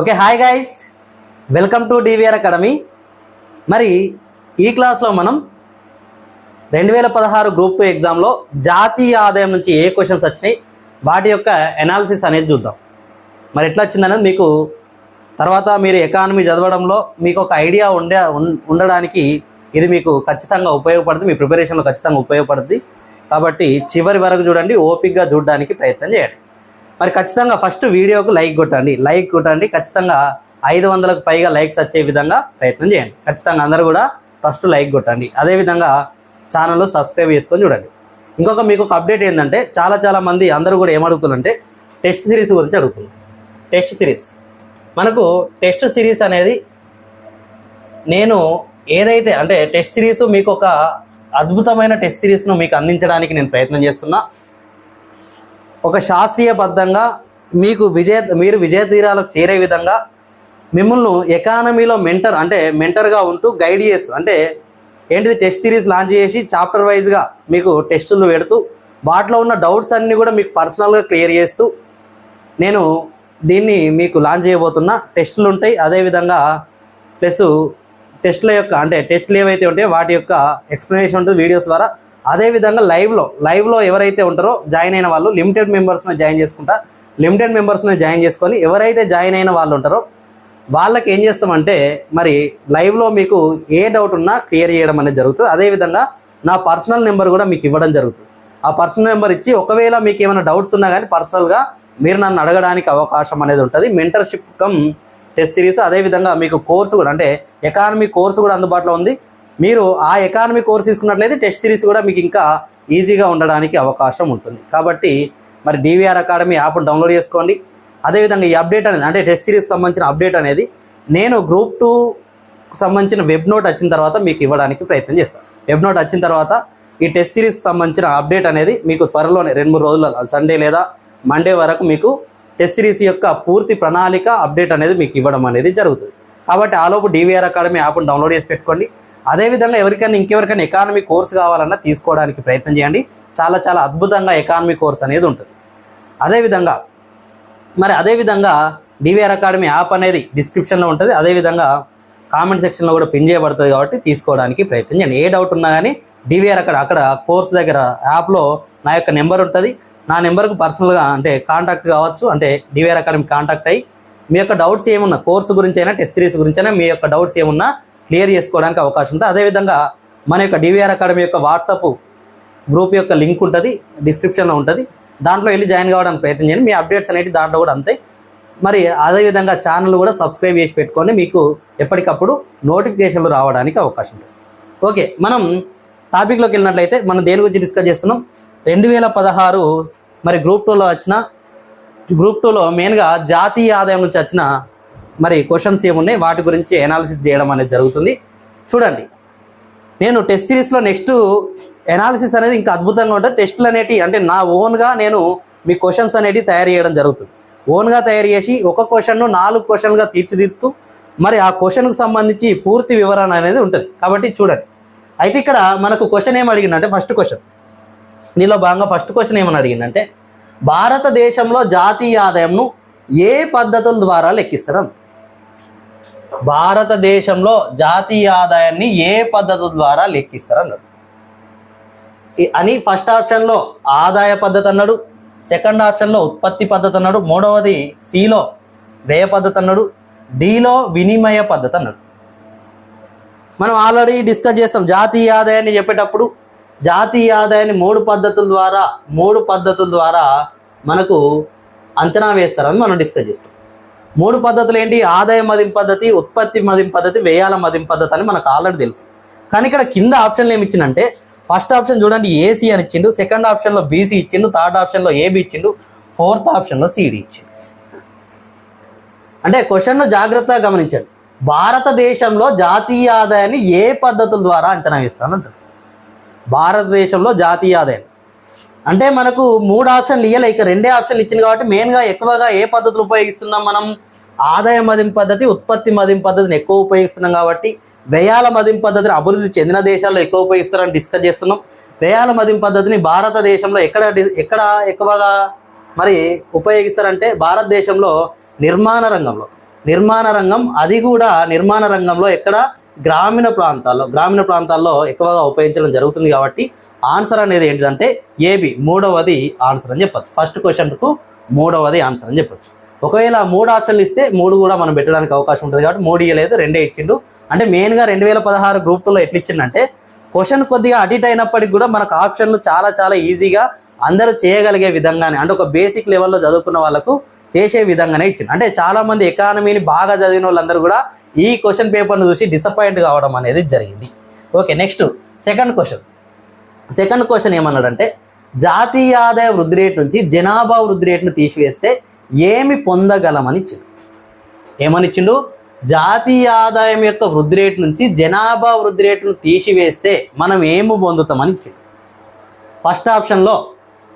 Okay hi guys welcome to DVR academy మరి ఈ క్లాస్లో మనం రెండు వేల పదహారు గ్రూప్ టూ ఎగ్జామ్లో జాతీయ ఆదాయం నుంచి ఏ క్వశ్చన్స్ వచ్చినాయి వాటి యొక్క ఎనాలిసిస్ అనేది చూద్దాం. మరి ఎట్లా వచ్చిందనేది మీకు తర్వాత మీరు ఎకానమీ చదవడంలో మీకు ఒక ఐడియా ఉండే ఉండడానికి ఇది మీకు ఖచ్చితంగా ఉపయోగపడుతుంది మీ ప్రిపరేషన్లో ఖచ్చితంగా ఉపయోగపడుతుంది. కాబట్టి చివరి వరకు చూడండి ఓపిక్గా చూడడానికి ప్రయత్నం చేయండి. మరి ఖచ్చితంగా ఫస్ట్ వీడియోకు లైక్ కొట్టండి. లైక్ కొట్టండి. ఖచ్చితంగా ఐదు వందలకు పైగా లైక్స్ వచ్చే విధంగా ప్రయత్నం చేయండి. ఖచ్చితంగా అందరూ కూడా ఫస్ట్ లైక్ కొట్టండి. అదేవిధంగా ఛానల్లో సబ్స్క్రైబ్ చేసుకొని చూడండి. ఇంకొక మీకు ఒక అప్డేట్ ఏంటంటే చాలా చాలా మంది అందరూ కూడా ఏమడుగుతున్నారంటే టెస్ట్ సిరీస్ గురించి అడుగుతున్నారు. టెస్ట్ సిరీస్ మనకు టెస్ట్ సిరీస్ అనేది నేను ఏదైతే అంటే టెస్ట్ సిరీస్ మీకు ఒక అద్భుతమైన టెస్ట్ సిరీస్ను మీకు అందించడానికి నేను ప్రయత్నం చేస్తున్నా. ఒక శాస్త్రీయబద్ధంగా మీకు విజయ మీరు విజయ తీరాలకు చేరే విధంగా మిమ్మల్ని ఎకానమీలో మెంటర్ అంటే మెంటర్గా ఉంటూ గైడ్ చేస్తూ అంటే ఏంటిది టెస్ట్ సిరీస్ లాంచ్ చేసి చాప్టర్ వైజ్గా మీకు టెస్టులు పెడుతూ వాటిలో ఉన్న డౌట్స్ అన్నీ కూడా మీకు పర్సనల్గా క్లియర్ చేస్తూ నేను దీన్ని మీకు లాంచ్ చేయబోతున్నా. టెస్టులు ఉంటాయి అదేవిధంగా ప్లస్ టెస్టుల యొక్క అంటే టెస్టులు ఏవైతే ఉంటాయో వాటి యొక్క ఎక్స్ప్లెనేషన్ ఉంటుంది వీడియోస్ ద్వారా. అదేవిధంగా లైవ్లో లైవ్లో ఎవరైతే ఉంటారో జాయిన్ అయిన వాళ్ళు లిమిటెడ్ మెంబర్స్ని జాయిన్ చేసుకుంటా. లిమిటెడ్ మెంబర్స్ని జాయిన్ చేసుకొని ఎవరైతే జాయిన్ అయిన వాళ్ళు ఉంటారో వాళ్ళకి ఏం చేస్తామంటే మరి లైవ్లో మీకు ఏ డౌట్ ఉన్నా క్లియర్ చేయడం అనేది జరుగుతుంది. అదేవిధంగా నా పర్సనల్ నెంబర్ కూడా మీకు ఇవ్వడం జరుగుతుంది. ఆ పర్సనల్ నెంబర్ ఇచ్చి ఒకవేళ మీకు ఏమైనా డౌట్స్ ఉన్నా కానీ పర్సనల్గా మీరు నన్ను అడగడానికి అవకాశం అనేది ఉంటుంది. మెంటర్షిప్ కమ్ టెస్ట్ సిరీస్ అదేవిధంగా మీకు కోర్సు కూడా అంటే ఎకానమీ కోర్సు కూడా అందుబాటులో ఉంది. మీరు ఆ ఎకానమీ కోర్స్ తీసుకున్నట్లయితే టెస్ట్ సిరీస్ కూడా మీకు ఇంకా ఈజీగా ఉండడానికి అవకాశం ఉంటుంది. కాబట్టి మరి డివిఆర్ అకాడమీ యాప్ డౌన్లోడ్ చేసుకోండి. అదేవిధంగా ఈ అప్డేట్ అనేది అంటే టెస్ట్ సిరీస్ సంబంధించిన అప్డేట్ అనేది నేను గ్రూప్ టూ సంబంధించిన వెబ్ నోట్ వచ్చిన తర్వాత మీకు ఇవ్వడానికి ప్రయత్నం చేస్తాను వెబ్ నోట్ వచ్చిన తర్వాత ఈ టెస్ట్ సిరీస్ సంబంధించిన అప్డేట్ అనేది మీకు త్వరలోనే రెండు మూడు రోజుల సండే లేదా మండే వరకు మీకు టెస్ట్ సిరీస్ యొక్క పూర్తి ప్రణాళిక అప్డేట్ అనేది మీకు ఇవ్వడం అనేది జరుగుతుంది. కాబట్టి ఆలోపు డివిఆర్ అకాడమీ యాప్ను డౌన్లోడ్ చేసి పెట్టుకోండి. అదేవిధంగా ఎవరికైనా ఇంకెవరికైనా ఎకానమీ కోర్స్ కావాలన్నా తీసుకోవడానికి ప్రయత్నం చేయండి. చాలా చాలా అద్భుతంగా ఎకానమీ కోర్స్ అనేది ఉంటుంది. అదేవిధంగా మరి అదేవిధంగా డివిఆర్ అకాడమీ యాప్ అనేది డిస్క్రిప్షన్లో ఉంటుంది. అదేవిధంగా కామెంట్ సెక్షన్లో కూడా పిన్ చేయబడుతుంది కాబట్టి తీసుకోవడానికి ప్రయత్నం చేయండి. ఏ డౌట్ ఉన్నా కానీ డివిఆర్ అక్కడ అక్కడ కోర్స్ దగ్గర యాప్లో నా యొక్క నెంబర్ ఉంటుంది. నా నెంబర్కు పర్సనల్గా అంటే కాంటాక్ట్ కావచ్చు. అంటే డివిఆర్ అకాడమీ కాంటాక్ట్ అయ్యి మీ యొక్క డౌట్స్ ఏమున్నా కోర్సు గురించి అయినా టెస్ట్ సిరీస్ గురించి అయినా మీ యొక్క డౌట్స్ ఏమున్నా క్లియర్ చేసుకోవడానికి అవకాశం ఉంటుంది. అదేవిధంగా మన యొక్క డివిఆర్ అకాడమీ యొక్క వాట్సాప్ గ్రూప్ యొక్క లింక్ ఉంటుంది డిస్క్రిప్షన్లో ఉంటుంది. దాంట్లో వెళ్ళి జాయిన్ కావడానికి ప్రయత్నం చేయండి. మీ అప్డేట్స్ అనేవి దాంట్లో కూడా అంతే. మరి అదేవిధంగా ఛానల్ కూడా సబ్స్క్రైబ్ చేసి పెట్టుకోండి. మీకు ఎప్పటికప్పుడు నోటిఫికేషన్లు రావడానికి అవకాశం ఉంటుంది. ఓకే మనం టాపిక్లోకి వెళ్ళినట్లయితే మనం దేని గురించి డిస్కస్ చేస్తున్నాం? రెండు వేల పదహారు మరి గ్రూప్ టూలో వచ్చిన గ్రూప్ టూలో మెయిన్గా జాతీయ ఆదాయం నుంచి వచ్చిన మరి క్వశ్చన్స్ ఏమున్నాయి? వాటి గురించి ఎనాలిసిస్ చేయడం అనేది జరుగుతుంది. చూడండి. నేను టెస్ట్ సిరీస్లో నెక్స్ట్ ఎనాలిసిస్ అనేది ఇంకా అద్భుతంగా ఉంటుంది. టెస్టులు అనేటివి అంటే నా ఓన్గా నేను మీ క్వశ్చన్స్ అనేటివి తయారు చేయడం జరుగుతుంది. ఓన్గా తయారు చేసి ఒక క్వశ్చన్ను నాలుగు క్వశ్చన్గా తీర్చిదిద్దుతూ మరి ఆ క్వశ్చన్కు సంబంధించి పూర్తి వివరణ అనేది ఉంటుంది. కాబట్టి చూడండి. అయితే ఇక్కడ మనకు క్వశ్చన్ ఏం అడిగిందంటే ఫస్ట్ క్వశ్చన్ దీనిలో భాగంగా ఫస్ట్ క్వశ్చన్ ఏమని అడిగిందంటే భారతదేశంలో జాతీయ ఆదాయంను ఏ పద్ధతుల ద్వారా లెక్కిస్తారు? భారతదేశంలో జాతీయ ఆదాయాన్ని ఏ పద్ధతి ద్వారా లెక్కిస్తారు అన్నాడు అని ఫస్ట్ ఆప్షన్లో ఆదాయ పద్ధతి అన్నాడు సెకండ్ ఆప్షన్లో ఉత్పత్తి పద్ధతి అన్నాడు మూడవది సిలో వ్యయ పద్ధతి అన్నాడు డిలో వినిమయ పద్ధతి అన్నాడు. మనం ఆల్రెడీ డిస్కస్ చేస్తాం జాతీయ ఆదాయాన్ని చెప్పేటప్పుడు జాతీయ ఆదాయాన్ని మూడు పద్ధతుల ద్వారా మూడు పద్ధతుల ద్వారా మనకు అంచనా వేస్తారని మనం డిస్కస్ చేస్తాం. మూడు పద్ధతులు ఏంటి? ఆదాయ మదింపు పద్ధతి ఉత్పత్తి మదింపు పద్ధతి వ్యయాల మదింపు పద్ధతి అని మనకు ఆల్రెడీ తెలుసు. కానీ ఇక్కడ కింద ఆప్షన్లు ఏమి ఇచ్చిందంటే ఫస్ట్ ఆప్షన్ చూడండి ఏసీ అని ఇచ్చిండు. సెకండ్ ఆప్షన్లో బీసీ ఇచ్చిండు. థర్డ్ ఆప్షన్లో ఏబి ఇచ్చిండు. ఫోర్త్ ఆప్షన్లో సిడి ఇచ్చిండు. అంటే క్వశ్చన్ను జాగ్రత్తగా గమనించండి. భారతదేశంలో జాతీయ ఆదాయాన్ని ఏ పద్ధతుల ద్వారా అంచనా వేస్తానంటారు భారతదేశంలో జాతీయ ఆదాయం. అంటే మనకు మూడు ఆప్షన్లు ఇవ్వలే ఇక రెండే ఆప్షన్లు ఇచ్చింది కాబట్టి మెయిన్గా ఎక్కువగా ఏ పద్ధతులు ఉపయోగిస్తున్నాం మనం? ఆదాయ మదింపు పద్ధతి ఉత్పత్తి మదింపు పద్ధతిని ఎక్కువ ఉపయోగిస్తున్నాం కాబట్టి వ్యయాల మదింపు పద్ధతిని అభివృద్ధి చెందిన దేశాల్లో ఎక్కువ ఉపయోగిస్తారని డిస్కస్ చేస్తున్నాం. వ్యయాల మదింపు పద్ధతిని భారతదేశంలో ఎక్కడ ఎక్కడ ఎక్కువగా మరి ఉపయోగిస్తారంటే భారతదేశంలో నిర్మాణ రంగంలో. నిర్మాణ రంగం అది కూడా నిర్మాణ రంగంలో ఎక్కడ? గ్రామీణ ప్రాంతాల్లో. గ్రామీణ ప్రాంతాల్లో ఎక్కువగా ఉపయోగించడం జరుగుతుంది కాబట్టి ఆన్సర్ అనేది ఏంటిదంటే ఏబి మూడవది ఆన్సర్ అని చెప్పచ్చు. ఫస్ట్ క్వశ్చన్కు మూడవది ఆన్సర్ అని చెప్పొచ్చు. ఒకవేళ మూడు ఆప్షన్లు ఇస్తే మూడు కూడా మనం పెట్టడానికి అవకాశం ఉంటుంది కాబట్టి మూడు ఇవ్వలేదు రెండే ఇచ్చిండు. అంటే మెయిన్గా రెండు వేల పదహారు గ్రూప్ టూలో ఎట్లా ఇచ్చిండంటే క్వశ్చన్ కొద్దిగా అడిట్ అయినప్పటికి అయినప్పటికీ కూడా మనకు ఆప్షన్లు చాలా చాలా ఈజీగా అందరూ చేయగలిగే విధంగానే అంటే ఒక బేసిక్ లెవెల్లో చదువుకున్న వాళ్ళకు చేసే విధంగానే ఇచ్చింది అంటే చాలామంది ఎకానమీని బాగా చదివిన వాళ్ళందరూ కూడా ఈ క్వశ్చన్ పేపర్ను చూసి డిసప్పాయింట్ కావడం అనేది జరిగింది. Okay next second question. Second question ఏమన్నాడంటే జాతీయ ఆదాయ వృద్ధి రేటు నుంచి జనాభా వృద్ధి రేటును తీసివేస్తే ఏమి పొందగలమని ఇచ్చిండు ఏమనిచ్చిండు? జాతీయ ఆదాయం యొక్క వృద్ధి రేటు నుంచి జనాభా వృద్ధి రేటును తీసివేస్తే మనం ఏమి పొందుతామని ఇచ్చిండు ఫస్ట్ ఆప్షన్లో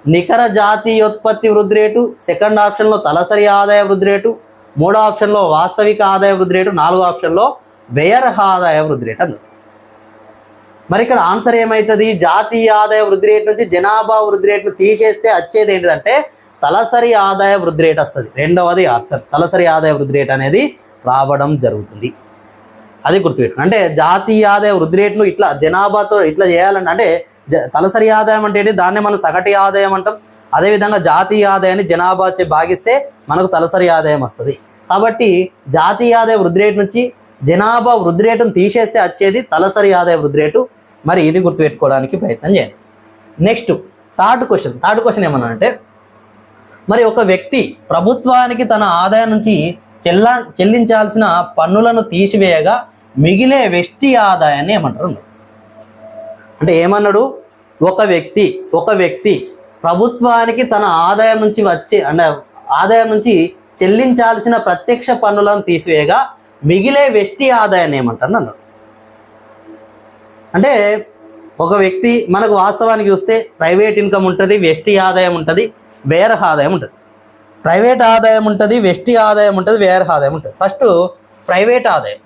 నికర జాతీయోత్పత్తి వృద్ధి రేటు సెకండ్ ఆప్షన్లో తలసరి ఆదాయ వృద్ధి రేటు మూడో ఆప్షన్లో వాస్తవిక ఆదాయ వృద్ధి రేటు నాలుగో ఆప్షన్లో వ్యయర్హ ఆదాయ వృద్ధి రేటు అన్నారు మరి ఇక్కడ ఆన్సర్ ఏమవుతుంది జాతీయ ఆదాయ వృద్ధి రేటు నుంచి జనాభా వృద్ధి రేటును తీసేస్తే వచ్చేది ఏంటిదంటే తలసరి ఆదాయ వృద్ధి రేట్ వస్తుంది. రెండవది ఆన్సర్. తలసరి ఆదాయ వృద్ధి రేట్ అనేది రావడం జరుగుతుంది. అది గుర్తుపెట్టు అంటే జాతీయ ఆదాయ వృద్ధి రేటును ఇట్లా జనాభాతో ఇట్లా చేయాలంటే అంటే జ- తలసరి ఆదాయం అంటే ఏంటి? దాన్ని మనం సగటి ఆదాయం అంటాం. అదేవిధంగా జాతీయ ఆదాయాన్ని జనాభా భాగిస్తే మనకు తలసరి ఆదాయం వస్తుంది. కాబట్టి జాతీయ ఆదాయ వృద్ధి రేటు నుంచి జనాభా వృద్ధి రేటును తీసేస్తే వచ్చేది తలసరి ఆదాయ వృద్ధి రేటు మరి ఇది గుర్తుపెట్టుకోవడానికి ప్రయత్నం చేయండి. Next third question third question ఏమన్నా అంటే మరి ఒక వ్యక్తి ప్రభుత్వానికి తన ఆదాయం నుంచి చెల్ల చెల్లించాల్సిన పన్నులను తీసివేయగా మిగిలే వెష్టి ఆదాయాన్ని ఏమంటారు? అంటే ఏమన్నాడు? ఒక వ్యక్తి ఒక వ్యక్తి ప్రభుత్వానికి తన ఆదాయం నుంచి వచ్చే అంటే ఆదాయం నుంచి చెల్లించాల్సిన ప్రత్యక్ష పన్నులను తీసివేయగా మిగిలే వెష్టి ఆదాయాన్ని ఏమంటారు? అన్నాడు. అంటే ఒక వ్యక్తి మనకు వాస్తవానికి చూస్తే ప్రైవేట్ ఇన్కమ్ ఉంటుంది వెస్టి ఆదాయం ఉంటుంది వేర ఆదాయం ఉంటుంది. ప్రైవేట్ ఆదాయం ఉంటుంది వెస్టి ఆదాయం ఉంటుంది వేర ఆదాయం ఉంటుంది. ఫస్ట్ ప్రైవేట్ ఆదాయం.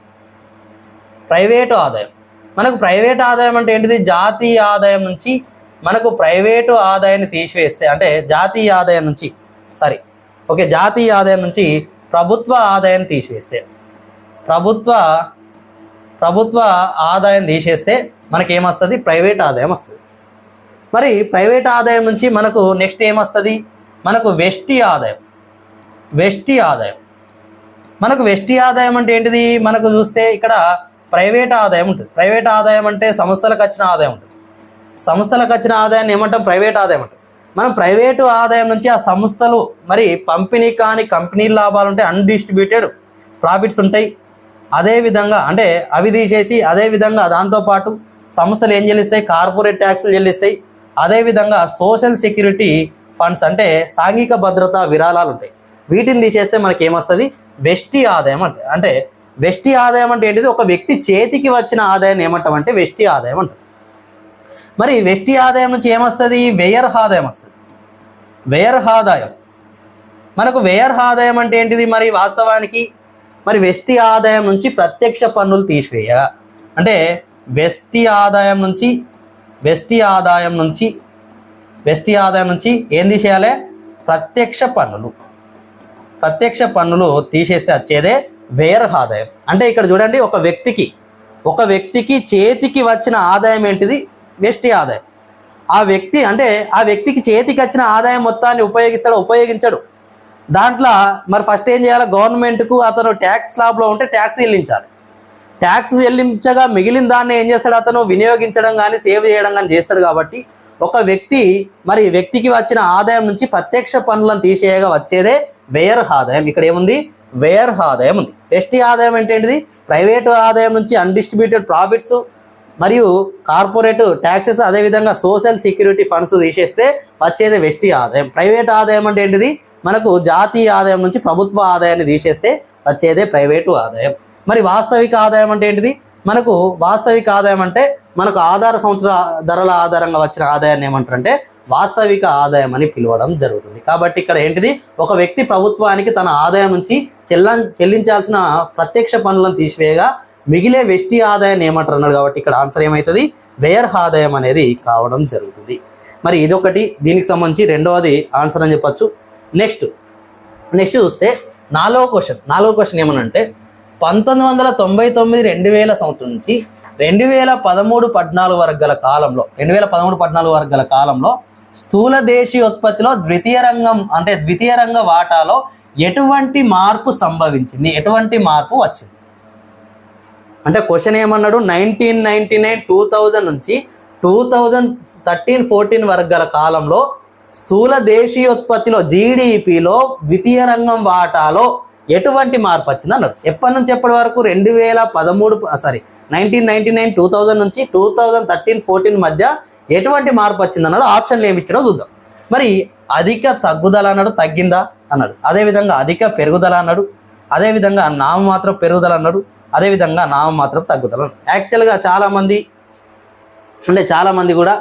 ప్రైవేటు ఆదాయం. మనకు ప్రైవేట్ ఆదాయం అంటే ఏంటిది? జాతీయ ఆదాయం నుంచి మనకు ప్రైవేటు ఆదాయాన్ని తీసివేస్తే అంటే జాతీయ ఆదాయం నుంచి సారీ ఓకే జాతీయ ఆదాయం నుంచి ప్రభుత్వ ఆదాయాన్ని తీసివేస్తే ప్రభుత్వ ప్రభుత్వ ఆదాయం తీసేస్తే మనకి ఏమొస్తుంది ప్రైవేట్ ఆదాయం వస్తుంది మరి ప్రైవేట్ ఆదాయం నుంచి మనకు నెక్స్ట్ ఏమొస్తుంది? మనకు వెష్టి ఆదాయం. వెష్టి ఆదాయం. మనకు వెష్టి ఆదాయం అంటే ఏంటిది? మనకు చూస్తే ఇక్కడ ప్రైవేట్ ఆదాయం ఉంటుంది. ప్రైవేట్ ఆదాయం అంటే సంస్థలకు వచ్చిన ఆదాయం ఉంటుంది. సంస్థలకు వచ్చిన ఆదాయాన్ని ఏమంటాం? ప్రైవేట్ ఆదాయం అంటాం. మనం ప్రైవేటు ఆదాయం నుంచి ఆ సంస్థలు మరి పంపిణీ కాని కంపెనీ లాభాలు ఉంటాయి అన్డిస్ట్రిబ్యూటెడ్ ప్రాఫిట్స్ ఉంటాయి. అదే విధంగా అంటే అవి తీసేసి అదే విధంగా దాంతోపాటు సంస్థలు ఏం చెల్లిస్తాయి? కార్పొరేట్ ట్యాక్సులు చెల్లిస్తాయి. అదే విధంగా సోషల్ సెక్యూరిటీ ఫండ్స్ అంటే సాంఘిక భద్రత విరాళాలు ఉంటాయి. వీటిని తీసేస్తే మనకి ఏమొస్తుంది? వెష్టి ఆదాయం అంటే అంటే వెష్టి ఆదాయం అంటే ఏంటిది? ఒక వ్యక్తి చేతికి వచ్చిన ఆదాయాన్ని ఏమంటాం అంటే వెష్టి ఆదాయం అంటాం. మరి వెష్టి ఆదాయం నుంచి ఏమొస్తుంది? వ్యయర్ ఆదాయం వస్తుంది. వ్యయర్ ఆదాయం. మనకు వ్యయర్ ఆదాయం అంటే ఏంటిది మరి వాస్తవానికి? మరి వెష్టి ఆదాయం నుంచి ప్రత్యక్ష పన్నులు తీసివేయ అంటే వెష్టి ఆదాయం నుంచి వెష్టి ఆదాయం నుంచి వెష్టి ఆదాయం నుంచి ఏం తీసేయాలి ప్రత్యక్ష పన్నులు. ప్రత్యక్ష పన్నులు తీసేసి వచ్చేదే వేర ఆదాయం. అంటే ఇక్కడ చూడండి ఒక వ్యక్తికి ఒక వ్యక్తికి చేతికి వచ్చిన ఆదాయం ఏంటిది? వెస్టి ఆదాయం. ఆ వ్యక్తి అంటే ఆ వ్యక్తికి చేతికి వచ్చిన ఆదాయం మొత్తాన్ని ఉపయోగిస్తాడు ఉపయోగించడు. దాంట్లో మరి ఫస్ట్ ఏం చేయాలి? గవర్నమెంట్కు అతను ట్యాక్స్ స్లాబ్లో ఉంటే ట్యాక్స్ చెల్లించాలి. ట్యాక్స్ చెల్లించగా మిగిలిన దాన్ని ఏం చేస్తాడు అతను? వినియోగించడం కానీ సేవ్ చేయడం కానీ చేస్తాడు కాబట్టి ఒక వ్యక్తి మరి వ్యక్తికి వచ్చిన ఆదాయం నుంచి ప్రత్యక్ష పన్నులను తీసేయగా వచ్చేదే వేర్ ఆదాయం. ఇక్కడ ఏముంది? వేర్ ఆదాయం ఉంది. ఎస్టీ ఆదాయం అంటే ఏంటిది? ప్రైవేటు ఆదాయం నుంచి అన్డిస్ట్రిబ్యూటెడ్ ప్రాఫిట్స్ మరియు కార్పొరేట్ ట్యాక్సెస్ అదేవిధంగా సోషల్ సెక్యూరిటీ ఫండ్స్ తీసేస్తే వచ్చేది వెస్టి ఆదాయం. ప్రైవేట్ ఆదాయం అంటే ఏంటిది? మనకు జాతీయ ఆదాయం నుంచి ప్రభుత్వ ఆదాయాన్ని తీసేస్తే వచ్చేదే ప్రైవేటు ఆదాయం. మరి వాస్తవిక ఆదాయం అంటే ఏంటిది? మనకు వాస్తవిక ఆదాయం అంటే మనకు ఆధార సంవత్సర ధరల ఆధారంగా వచ్చిన ఆదాయాన్ని ఏమంటారంటే వాస్తవిక ఆదాయం అని పిలవడం జరుగుతుంది. కాబట్టి ఇక్కడ ఏంటిది? ఒక వ్యక్తి ప్రభుత్వానికి తన ఆదాయం నుంచి చెల్ల చెల్లించాల్సిన ప్రత్యక్ష పనులను తీసివేయగా మిగిలే వెష్టి ఆదాయాన్ని ఏమంటారు అన్నాడు కాబట్టి ఇక్కడ ఆన్సర్ ఏమవుతుంది వ్యయర్ ఆదాయం అనేది కావడం జరుగుతుంది. మరి ఇదొకటి దీనికి సంబంధించి రెండవది ఆన్సర్ అని చెప్పొచ్చు. నెక్స్ట్ నెక్స్ట్ చూస్తే నాలుగో క్వశ్చన్. నాలుగో క్వశ్చన్ ఏమనంటే పంతొమ్మిది వందల తొంభై తొమ్మిది రెండు వేల సంవత్సరం నుంచి రెండు వేల పదమూడు పద్నాలుగు వరకు గల కాలంలో రెండు వేల పదమూడు పద్నాలుగు వరకు గల కాలంలో స్థూల దేశీయోత్పత్తిలో ద్వితీయ రంగం అంటే ద్వితీయ రంగ వాటాలో ఎటువంటి మార్పు సంభవించింది? ఎటువంటి మార్పు వచ్చింది? అంటే క్వశ్చన్ ఏమన్నాడు? Nineteen ninety nine two thousand నుంచి టూ థౌజండ్ థర్టీన్ ఫోర్టీన్ వరకు గల కాలంలో స్థూల దేశీయోత్పత్తిలో జీడిపిలో ద్వితీయ రంగం వాటాలో ఎటువంటి మార్పు వచ్చింది అన్నారు. ఎప్పటి నుంచి ఎప్పటి వరకు? రెండు వేల పదమూడు sorry nineteen ninety nine two thousand నుంచి టూ థౌజండ్ థర్టీన్ ఫోర్టీన్ మధ్య ఎటువంటి మార్పు వచ్చింది అన్నాడు. ఆప్షన్లు ఏమి ఇచ్చినో చూద్దాం. మరి అధిక తగ్గుదల అన్నాడు తగ్గిందా అన్నాడు. అదేవిధంగా అధిక పెరుగుదల అన్నాడు. అదేవిధంగా నామమాత్రం పెరుగుదల అన్నాడు. అదేవిధంగా నామమాత్రం తగ్గుదల అన్నాడు. యాక్చువల్గా చాలామంది అంటే చాలామంది కూడా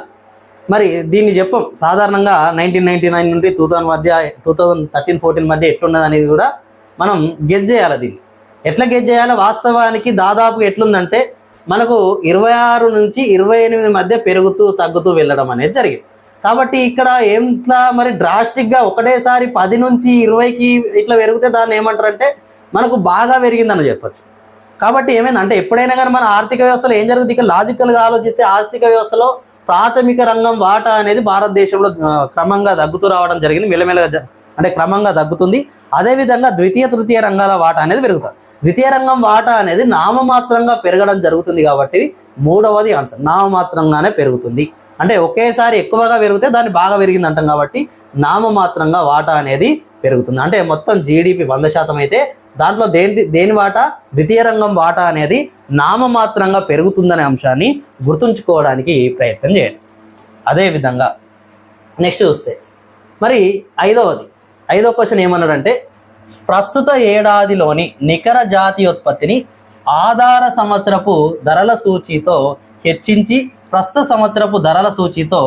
మరి దీన్ని చెప్పం. సాధారణంగా నైన్టీన్ నైన్టీ నైన్ నుండి టూ థౌసండ్ మధ్య టూ థౌజండ్ థర్టీన్ ఫోర్టీన్ మధ్య ఎట్లున్నది అనేది కూడా మనం గెజ్ చేయాలి దీన్ని ఎట్లా గెజ్జేయాలి వాస్తవానికి దాదాపు ఎట్లుందంటే మనకు ఇరవై ఆరు నుంచి ఇరవై ఎనిమిది మధ్య పెరుగుతూ తగ్గుతూ వెళ్ళడం అనేది జరిగింది. కాబట్టి ఇక్కడ ఏంట్లా మరి డ్రాస్టిక్గా ఒకటేసారి పది నుంచి ఇరవైకి ఇట్లా పెరిగితే దాన్ని ఏమంటారంటే మనకు బాగా పెరిగిందని చెప్పొచ్చు. కాబట్టి ఏమైంది? అంటే ఎప్పుడైనా కానీ మన ఆర్థిక వ్యవస్థలో ఏం జరుగుతుంది? ఇక్కడ లాజికల్గా ఆలోచిస్తే ఆర్థిక వ్యవస్థలో ప్రాథమిక రంగం వాటా అనేది భారతదేశంలో క్రమంగా తగ్గుతూ రావడం జరిగింది. మెల్లమెల్లగా అంటే క్రమంగా తగ్గుతుంది. అదేవిధంగా ద్వితీయ తృతీయ రంగాల వాటా అనేది పెరుగుతుంది. ద్వితీయ రంగం వాటా అనేది నామమాత్రంగా పెరగడం జరుగుతుంది కాబట్టి మూడవది ఆన్సర్ నామమాత్రంగానే పెరుగుతుంది. అంటే ఒకేసారి ఎక్కువగా పెరిగితే దాన్ని బాగా పెరిగింది అంటాం కాబట్టి నామమాత్రంగా వాటా అనేది పెరుగుతుంది. అంటే మొత్తం జీడిపి వంద శాతం అయితే దాంట్లో దేని దేని వాటా? ద్వితీయ రంగం వాటా అనేది నామమాత్రంగా పెరుగుతుందనే అంశాన్ని గుర్తుంచుకోవడానికి ప్రయత్నం చేయండి. అదేవిధంగా నెక్స్ట్ చూస్తే. మరి ఐదవది. ఐదో క్వశ్చన్ ఏమన్నాడంటే ప్రస్తుత ఏడాదిలోని నికర జాతీయోత్పత్తిని ఆధార సంవత్సరపు ధరల సూచితో హెచ్చించి ప్రస్తుత సంవత్సరపు ధరల సూచితో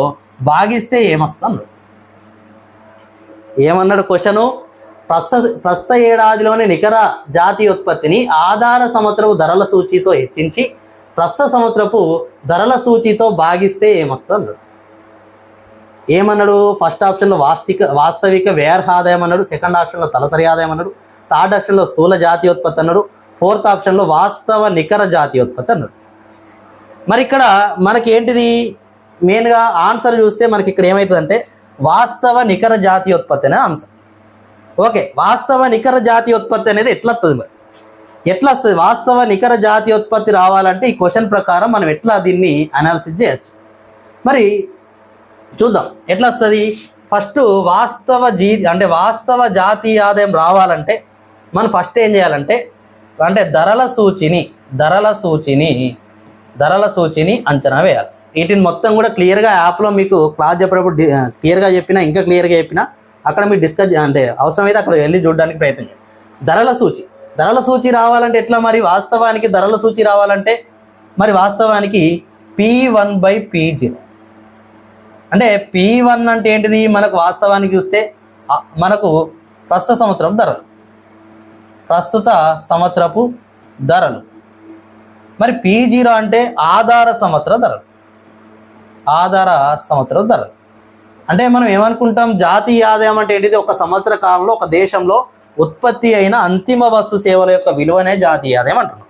భాగిస్తే ఏమొస్తుంది? ఏమన్నాడు క్వశ్చను? ప్రస్తుత ప్రస్తుత ఏడాదిలోని నికర జాతీయోత్పత్తిని ఆధార సంవత్సరపు ధరల సూచితో హెచ్చించి ప్రస్తుత సంవత్సరపు ధరల సూచితో భాగిస్తే ఏమొస్తుంది? ఏమన్నాడు? ఫస్ట్ ఆప్షన్లో వాస్తవిక వాస్తవిక వ్యర్థ ఆదాయం అన్నాడు సెకండ్ ఆప్షన్లో తలసరి ఆదాయం అన్నాడు థర్డ్ ఆప్షన్లో స్థూల జాతీయోత్పత్తి అన్నాడు ఫోర్త్ ఆప్షన్లో వాస్తవ నికర జాతీయోత్పత్తి అన్నాడు. మరి ఇక్కడ మనకి ఏంటిది? మెయిన్గా ఆన్సర్ చూస్తే మనకి ఇక్కడ ఏమవుతుందంటే వాస్తవ నికర జాతీయోత్పత్తి అనే ఆన్సర్ ఓకే వాస్తవ నికర జాతీయోత్పత్తి అనేది ఎట్లా వస్తుంది మరి? ఎట్లా వస్తుంది వాస్తవ నికర జాతీయోత్పత్తి రావాలంటే ఈ క్వశ్చన్ ప్రకారం మనం ఎట్లా దీన్ని అనాలిసిస్ చేయొచ్చు? మరి చూద్దాం. ఎట్లా వస్తుంది ఫస్ట్ వాస్తవ జీ అంటే వాస్తవ జాతీయ ఆదాయం రావాలంటే మనం ఫస్ట్ ఏం చేయాలంటే అంటే ధరల సూచిని ధరల సూచిని ధరల సూచిని అంచనా వేయాలి. వీటిని మొత్తం కూడా క్లియర్గా యాప్లో మీకు క్లాస్ చెప్పేటప్పుడు క్లియర్గా చెప్పినా ఇంకా క్లియర్గా చెప్పినా అక్కడ మీరు డిస్కస్ అంటే అవసరమైతే అక్కడ వెళ్ళి చూడడానికి ప్రయత్నం ధరల సూచి. ధరల సూచి రావాలంటే ఎట్లా మరి? వాస్తవానికి ధరల సూచి రావాలంటే మరి వాస్తవానికి P one by P zero అంటే పి వన్ అంటే ఏంటిది? మనకు వాస్తవానికి చూస్తే మనకు ప్రస్తుత సంవత్సరం ధరలు. ప్రస్తుత సంవత్సరపు ధరలు. మరి పి జీరో అంటే ఆధార సంవత్సర ధరలు. ఆధార సంవత్సర ధరలు. అంటే మనం ఏమనుకుంటాం? జాతీయ ఆదాయం అంటే ఏంటిది? ఒక సంవత్సర కాలంలో ఒక దేశంలో ఉత్పత్తి అయిన అంతిమ వస్తు సేవల యొక్క విలువనే జాతీయ ఆదాయం అంటున్నాం.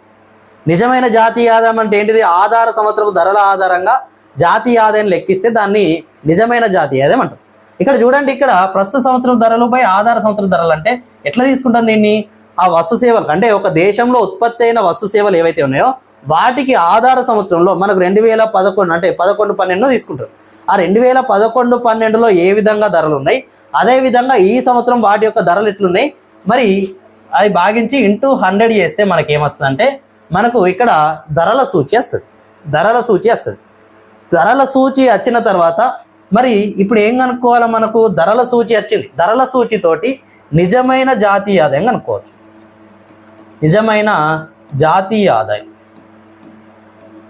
నిజమైన జాతీయ ఆదాయం అంటే ఏంటిది? ఆధార సంవత్సరపు ధరల ఆధారంగా జాతీయ ఆదాయం లెక్కిస్తే దాన్ని నిజమైన జాతీయ ఆదాయం అంటారు. ఇక్కడ చూడండి ఇక్కడ ప్రస్తుత సంవత్సరం ధరలపై ఆధార సంవత్సరం ధరలు అంటే ఎట్లా తీసుకుంటాం దీన్ని? ఆ వస్తు సేవలు అంటే ఒక దేశంలో ఉత్పత్తి అయిన వస్తు సేవలు ఏవైతే ఉన్నాయో వాటికి ఆధార సంవత్సరంలో మనకు రెండు వేల పదకొండు అంటే పదకొండు పన్నెండు తీసుకుంటారు. ఆ రెండు వేల పదకొండు పన్నెండులో ఏ విధంగా ధరలు ఉన్నాయి? అదే విధంగా ఈ సంవత్సరం వాటి యొక్క ధరలు ఎట్లున్నాయి? మరి అవి భాగించి ఇంటూ హండ్రెడ్ చేస్తే మనకి ఏమొస్తుంది మనకు ఇక్కడ ధరల సూచి వస్తుంది. ధరల సూచి వస్తుంది. ధరల సూచి వచ్చిన తర్వాత మరి ఇప్పుడు ఏం కనుక్కోవాలి మనకు? ధరల సూచి వచ్చింది. ధరల సూచితోటి నిజమైన జాతీయ ఆదాయం కనుక్కోవచ్చు. నిజమైన జాతీయ ఆదాయం.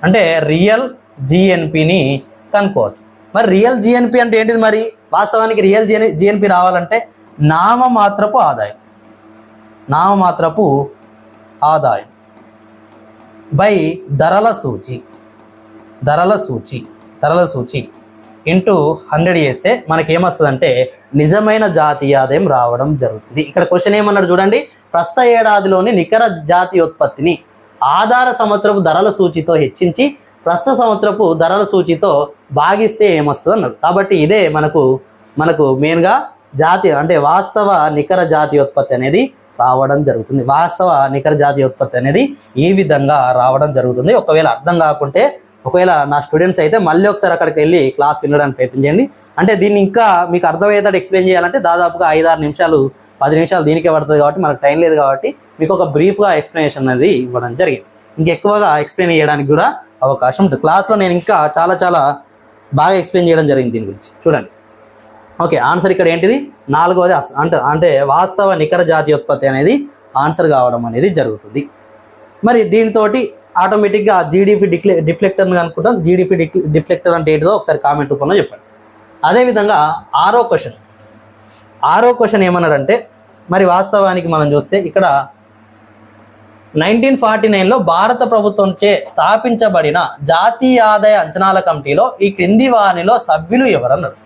అంటే రియల్ జిఎన్పిని కనుక్కోవచ్చు. మరి రియల్ జిఎన్పి అంటే ఏంటిది మరి? వాస్తవానికి రియల్ జిఎన్ జిఎన్పి రావాలంటే నామమాత్రపు ఆదాయం. నామమాత్రపు ఆదాయం. బై ధరల సూచి. ధరల సూచి. ధరల సూచి ఇంటూ హండ్రెడ్ చేస్తే మనకి ఏమొస్తుందంటే నిజమైన జాతీయ ఆదాయం రావడం జరుగుతుంది. ఇక్కడ క్వశ్చన్ ఏమన్నాడు చూడండి ప్రస్తుత ఏడాదిలోని నికర జాతీయోత్పత్తిని ఆధార సంవత్సరపు ధరల సూచితో హెచ్చించి ప్రస్తుత సంవత్సరపు ధరల సూచితో భాగిస్తే ఏమొస్తుంది అన్నాడు కాబట్టి ఇదే మనకు మనకు మెయిన్గా జాతీయ అంటే వాస్తవ నికర జాతీయోత్పత్తి అనేది రావడం జరుగుతుంది. వాస్తవ నికర జాతీయోత్పత్తి అనేది ఈ విధంగా రావడం జరుగుతుంది. ఒకవేళ అర్థం కాకుంటే ఒకవేళ నా స్టూడెంట్స్ అయితే మళ్ళీ ఒకసారి అక్కడికి వెళ్ళి క్లాస్ వినడానికి ప్రయత్నం చేయండి. అంటే దీన్ని ఇంకా మీకు అర్థమయ్యేటట్టు ఎక్స్ప్లెయిన్ చేయాలంటే దాదాపుగా ఐదు ఆరు నిమిషాలు పది నిమిషాలు దీనికే పడుతుంది కాబట్టి మనకు టైం లేదు కాబట్టి మీకు ఒక బ్రీఫ్గా ఎక్స్ప్లెనేషన్ అనేది ఇవ్వడం జరిగింది. ఇంకెక్కువగా ఎక్స్ప్లెయిన్ చేయడానికి కూడా అవకాశం ఉంటుంది. క్లాస్లో నేను ఇంకా చాలా చాలా బాగా ఎక్స్ప్లెయిన్ చేయడం జరిగింది దీని గురించి. చూడండి. ఓకే ఆన్సర్ ఇక్కడ ఏంటిది? నాలుగవది అంటే అంటే వాస్తవ నికర జాతీయోత్పత్తి అనేది ఆన్సర్ కావడం అనేది జరుగుతుంది. మరి దీనితోటి ఆటోమేటిక్గా జీడిపి డిక్లే డిఫ్లెక్టర్ అనుకుంటాం జీడిపి డిఫ్లెక్టర్ అంటే ఏంటిదో ఒకసారి కామెంట్ రూపంలో చెప్పండి. అదేవిధంగా ఆరో క్వశ్చన్. ఆరో క్వశ్చన్ ఏమన్నాడంటే మరి వాస్తవానికి మనం చూస్తే ఇక్కడ నైన్టీన్ ఫార్టీ నైన్లో భారత ప్రభుత్వంచే స్థాపించబడిన జాతీయ ఆదాయ అంచనాల కమిటీలో ఈ క్రింది వారిలో సభ్యులు ఎవరన్నారు?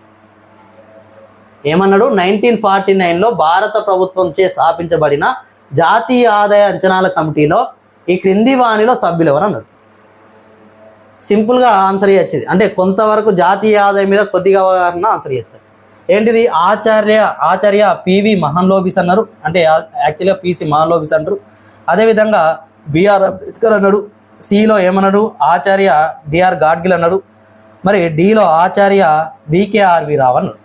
ఏమన్నాడు? నైన్టీన్ ఫార్టీ నైన్లో భారత ప్రభుత్వంచే స్థాపించబడిన జాతీయ ఆదాయ అంచనాల కమిటీలో ఈ క్రింది వాణిలో సభ్యులు ఎవరు అన్నాడు? సింపుల్గా ఆన్సర్ చేయొచ్చేది అంటే కొంతవరకు జాతీయ ఆదాయం మీద కొద్దిగా అవగాహన ఆన్సర్ చేస్తారు ఏంటిది? ఆచార్య ఆచార్య పివి మహన్ లోబిస్ అన్నారు. అంటే యాక్చువల్గా పిసి మహన్ లోబిస్ అంటారు. అదేవిధంగా బిఆర్ అంబేద్కర్ అన్నాడు. సిలో ఏమన్నాడు? ఆచార్య డిఆర్ గాడ్గిల్ అన్నాడు. మరి డిలో ఆచార్య వికేఆర్వి రావు అన్నాడు.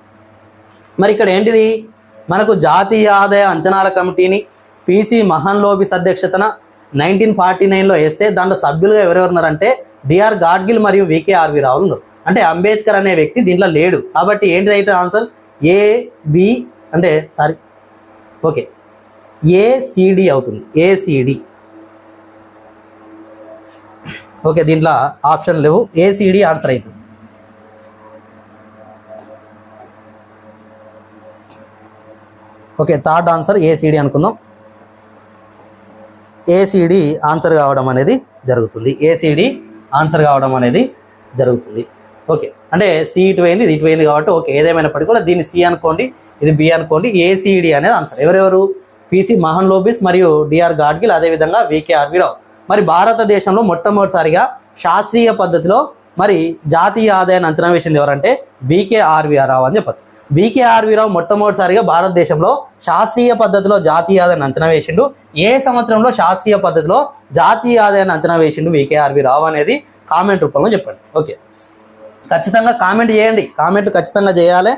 మరి ఇక్కడ ఏంటిది? మనకు జాతీయ ఆదాయ అంచనాల కమిటీని పిసి మహన్ లోబిస్ అధ్యక్షతన నైన్టీన్ ఫార్టీ నైన్లో వేస్తే దాంట్లో సభ్యులుగా ఎవరెవరు ఉన్నారంటే డిఆర్ గాడ్గిల్ మరియు వికేఆర్వి రావులు ఉన్నారు. అంటే అంబేద్కర్ అనే వ్యక్తి దీంట్లో లేడు. కాబట్టి ఏంటిది అయితే ఆన్సర్? ఏ బి అంటే సారీ ఓకే. ఏసిడి అవుతుంది. ఏసిడి ఓకే దీంట్లో ఆప్షన్ లేవు. ఏసిడి ఆన్సర్ అవుతుంది ఓకే థర్డ్ ఆన్సర్ ఏసీడీ అనుకుందాం. ఏసీడీ ఆన్సర్ కావడం అనేది జరుగుతుంది. ఏసీడీ ఆన్సర్ కావడం అనేది జరుగుతుంది. ఓకే అంటే సి ఇటు పోయింది ఇది ఇటు పోయింది కాబట్టి ఓకే ఏదేమైనప్పటికీ కూడా దీన్ని సి అనుకోండి ఇది బి అనుకోండి ఏసీడీ అనేది ఆన్సర్ ఎవరెవరు? పిసి మహన్ లోబిస్ మరియు డిఆర్ గాడ్గిల్ అదేవిధంగా వికే ఆర్వీరావు మరి భారతదేశంలో మొట్టమొదటిసారిగా శాస్త్రీయ పద్ధతిలో మరి జాతీయ ఆదాయాన్ని అంచనా వేసింది ఎవరంటే వికేఆర్వీఆర్ రావు అని చెప్పచ్చు. బీకేఆర్వీరావు రావు మొట్టమొదటిసారిగా భారతదేశంలో శాస్త్రీయ పద్ధతిలో జాతీయ ఆదాయాన్ని అంచనా వేసిండు. ఏ సంవత్సరంలో శాస్త్రీయ పద్ధతిలో జాతీయ ఆదాయాన్ని అంచనా వేసిండు బీకేఆర్వీరావు రావు అనేది కామెంట్ రూపంలో చెప్పండి. ఓకే. ఖచ్చితంగా కామెంట్ చేయండి. కామెంట్లు ఖచ్చితంగా చేయాలి.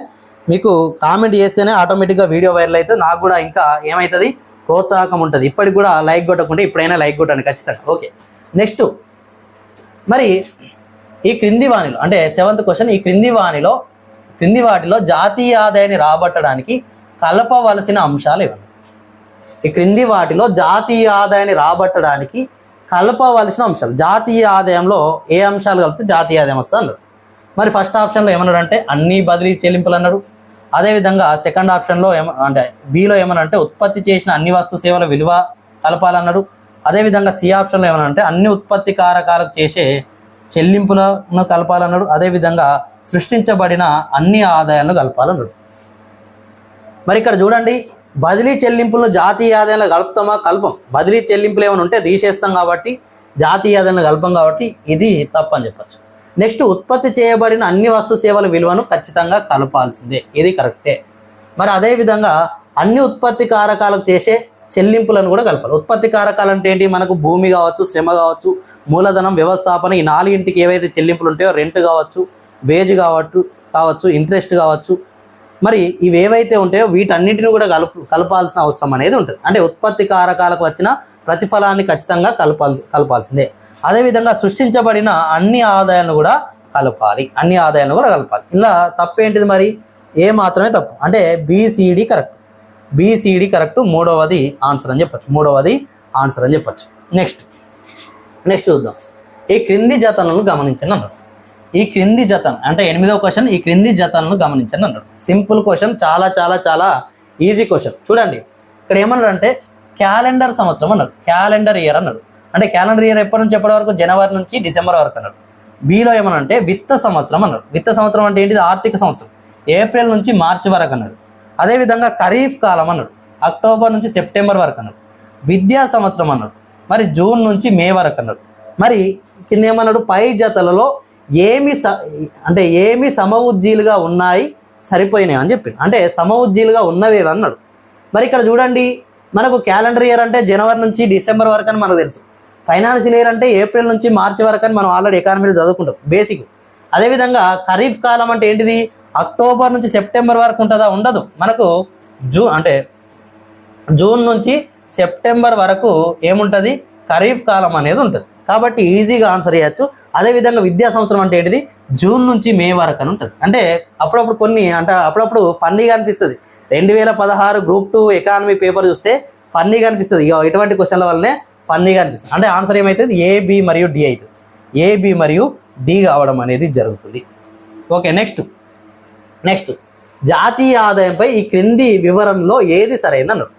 మీకు కామెంట్ చేస్తేనే ఆటోమేటిక్గా వీడియో వైరల్ అయితే నాకు కూడా ఇంకా ఏమవుతుంది ప్రోత్సాహకం ఉంటుంది. ఇప్పటికి కూడా లైక్ కొట్టకుండా ఇప్పుడైనా లైక్ కొట్టండి ఖచ్చితంగా. ఓకే. నెక్స్ట్. మరి ఈ క్రింది వాణిలో అంటే సెవెంత్ క్వశ్చన్ ఈ క్రింది వాణిలో క్రింది వాటిలో జాతీయ ఆదాయాన్ని రాబట్టడానికి కలపవలసిన అంశాలు ఇవ్వండి ఈ క్రింది వాటిలో జాతీయ ఆదాయాన్ని రాబట్టడానికి కలపవలసిన అంశాలు. జాతీయ ఆదాయంలో ఏ అంశాలు కలిపితే జాతీయ ఆదాయం వస్తుంది అన్నారు. మరి ఫస్ట్ ఆప్షన్లో ఏమన్నాడు అంటే అన్ని బదిలీ చెల్లింపులు అన్నాడు. అదేవిధంగా సెకండ్ ఆప్షన్లో ఏమ అంటే బిలో ఏమనంటే ఉత్పత్తి చేసిన అన్ని వస్తు సేవల విలువ కలపాలన్నాడు. అదేవిధంగా సి ఆప్షన్లో అంటే అన్ని ఉత్పత్తి కారకాలకు చేసే చెల్లింపులను కలపాలన్నాడు. అదేవిధంగా సృష్టించబడిన అన్ని ఆదాయాలను కలపాలన్నాడు. మరి ఇక్కడ చూడండి బదిలీ చెల్లింపులను జాతీయ ఆదాయంలో కలుపుతామా? కల్పం. బదిలీ చెల్లింపులు ఏమైనా ఉంటే తీసేస్తాం కాబట్టి జాతీయ ఆదాయంలో కలపం కాబట్టి ఇది తప్పని చెప్పచ్చు. నెక్స్ట్ ఉత్పత్తి చేయబడిన అన్ని వస్తు సేవల విలువను ఖచ్చితంగా కలపాల్సిందే. ఇది కరెక్టే. మరి అదే విధంగా అన్ని ఉత్పత్తి కారకాలకు చేసే చెల్లింపులను కూడా కలపాలి. ఉత్పత్తి కారకాలు అంటే ఏంటి? మనకు భూమి కావచ్చు శ్రమ కావచ్చు మూలధనం వ్యవస్థాపన ఈ నాలుగింటికి ఏవైతే చెల్లింపులు ఉంటాయో రెంట్ కావచ్చు వేజ్ కావచ్చు కావచ్చు ఇంట్రెస్ట్ కావచ్చు. మరి ఇవి ఏవైతే ఉంటాయో వీటన్నిటిని కూడా కలుపు కలపాల్సిన అవసరం అనేది ఉంటుంది. అంటే ఉత్పత్తి కారకాలకు వచ్చిన ప్రతిఫలాన్ని ఖచ్చితంగా కలపాల్సి కలపాల్సిందే. అదేవిధంగా సృష్టించబడిన అన్ని ఆదాయాలను కూడా కలపాలి. అన్ని ఆదాయాలను కూడా కలపాలి. ఇలా తప్పేంటిది మరి? ఏ మాత్రమే తప్పు. అంటే బీసీడీ కరెక్ట్ బీసీడీ కరెక్ట్ మూడవది ఆన్సర్ అని చెప్పచ్చు. మూడవది ఆన్సర్ అని చెప్పచ్చు. నెక్స్ట్. నెక్స్ట్ చూద్దాం. ఈ క్రింది జతలను గమనించండి అన్నాడు. ఈ క్రింది జతను అంటే ఎనిమిదవ క్వశ్చన్ ఈ క్రింది జతలను గమనించండి అన్నాడు. సింపుల్ క్వశ్చన్ చాలా చాలా చాలా ఈజీ క్వశ్చన్. చూడండి. ఇక్కడ ఏమన్నాడు అంటే క్యాలెండర్ సంవత్సరం అన్నాడు. క్యాలెండర్ ఇయర్ అన్నాడు. అంటే క్యాలెండర్ ఇయర్ ఎప్పటి నుంచి ఎప్పటి వరకు జనవరి నుంచి డిసెంబర్ వరకు అన్నాడు. బీలో ఏమన్నా అంటే విత్త సంవత్సరం అన్నాడు. విత్త సంవత్సరం అంటే ఏంటిది? ఆర్థిక సంవత్సరం. ఏప్రిల్ నుంచి మార్చి వరకు అన్నాడు. అదేవిధంగా ఖరీఫ్ కాలం అన్నాడు. అక్టోబర్ నుంచి సెప్టెంబర్ వరకు అన్నాడు. విద్యా సంవత్సరం అన్నాడు. మరి జూన్ నుంచి మే వరకు అన్నాడు. మరి కింద ఏమన్నాడు? పై జతలలో ఏమి స అంటే ఏమి సమవుజ్జీలుగా ఉన్నాయి? సరిపోయినాయి అని చెప్పి. అంటే సమవుజ్జీలుగా ఉన్నవి అన్నాడు. మరి ఇక్కడ చూడండి మనకు క్యాలెండర్ ఇయర్ అంటే జనవరి నుంచి డిసెంబర్ వరకు అని మనకు తెలుసు. ఫైనాన్షియల్ ఇయర్ అంటే ఏప్రిల్ నుంచి మార్చి వరకు అని మనం ఆల్రెడీ ఎకానమీలో చదువుకుంటాం బేసిక్. అదేవిధంగా ఖరీఫ్ కాలం అంటే ఏంటిది? అక్టోబర్ నుంచి సెప్టెంబర్ వరకు ఉంటుందా? ఉండదు. మనకు జూన్ అంటే జూన్ నుంచి సెప్టెంబర్ వరకు ఏముంటుంది? ఖరీఫ్ కాలం అనేది ఉంటుంది. కాబట్టి ఈజీగా ఆన్సర్ చేయొచ్చు. అదేవిధంగా విద్యా సంవత్సరం అంటే ఏంటిది? జూన్ నుంచి మే వరకు అని ఉంటుంది. అంటే అప్పుడప్పుడు కొన్ని అంటే అప్పుడప్పుడు ఫన్నీగా అనిపిస్తుంది. రెండు వేల పదహారు గ్రూప్ టూ ఎకానమీ పేపర్ చూస్తే ఫన్నీగా అనిపిస్తుంది. ఇక ఇటువంటి క్వశ్చన్ల వల్లనే ఫన్నీగా అనిపిస్తుంది. అంటే ఆన్సర్ ఏమవుతుంది ఏ బి మరియు డి అవుతుంది. ఏ బి మరియు డి కావడం అనేది జరుగుతుంది. Okay next. నెక్స్ట్ జాతీయ ఆదాయంపై ఈ క్రింది వివరంలో ఏది సరైంది అన్నాడు.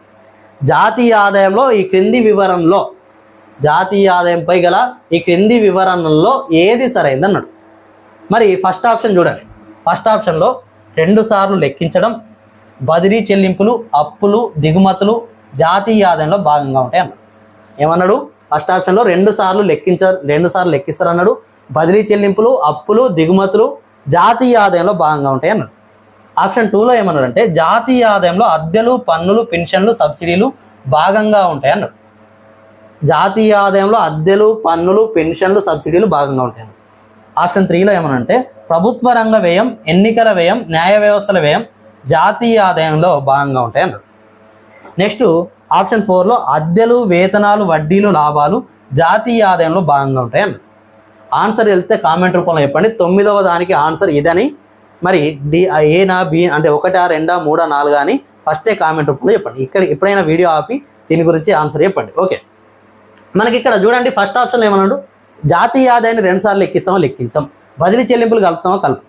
జాతీయ ఆదాయంలో ఈ క్రింది వివరంలో జాతీయ ఆదాయంపై గల ఈ క్రింది వివరణలో ఏది సరైంది అన్నాడు. మరి ఫస్ట్ ఆప్షన్ చూడండి. ఫస్ట్ ఆప్షన్లో రెండు సార్లు లెక్కించడం బదిలీ చెల్లింపులు అప్పులు దిగుమతులు జాతీయ ఆదాయంలో భాగంగా ఉంటాయి అన్నాడు. ఏమన్నాడు? ఫస్ట్ ఆప్షన్లో రెండు సార్లు లెక్కించ రెండు సార్లు లెక్కిస్తారన్నాడు. బదిలీ చెల్లింపులు అప్పులు దిగుమతులు జాతీయ ఆదాయంలో భాగంగా ఉంటాయి అన్నాడు. ఆప్షన్ టూలో ఏమన్నారు అంటే జాతీయ ఆదాయంలో అద్దెలు పన్నులు పెన్షన్లు సబ్సిడీలు భాగంగా ఉంటాయి అన్నాడు. జాతీయ ఆదాయంలో అద్దెలు పన్నులు పెన్షన్లు సబ్సిడీలు భాగంగా ఉంటాయి ఆప్షన్ త్రీలో ఏమనంటే ప్రభుత్వ రంగ వ్యయం ఎన్నికల వ్యయం న్యాయ వ్యవస్థల వ్యయం జాతీయ ఆదాయంలో భాగంగా ఉంటాయి అన్నాడు. నెక్స్ట్ ఆప్షన్ ఫోర్లో అద్దెలు వేతనాలు వడ్డీలు లాభాలు జాతీయ ఆదాయంలో భాగంగా ఉంటాయి అన్నాడు. ఆన్సర్ వెళ్తే కామెంట్ రూపంలో చెప్పండి. తొమ్మిదవ దానికి ఆన్సర్ ఇదని మరి డి ఏనా బి అంటే ఒకటా రెండా మూడా నాలుగా అని ఫస్టే కామెంట్ రూపంలో చెప్పండి. ఇక్కడ ఎప్పుడైనా వీడియో ఆపి దీని గురించి ఆన్సర్ చెప్పండి. ఓకే మనకి ఇక్కడ చూడండి ఫస్ట్ ఆప్షన్ ఏమన్నాడు? జాతీయ ఆదాయాన్ని రెండుసార్లు లెక్కిస్తామో లెక్కించాం. బదిలీ చెల్లింపులు కలుపుతామో కలుపు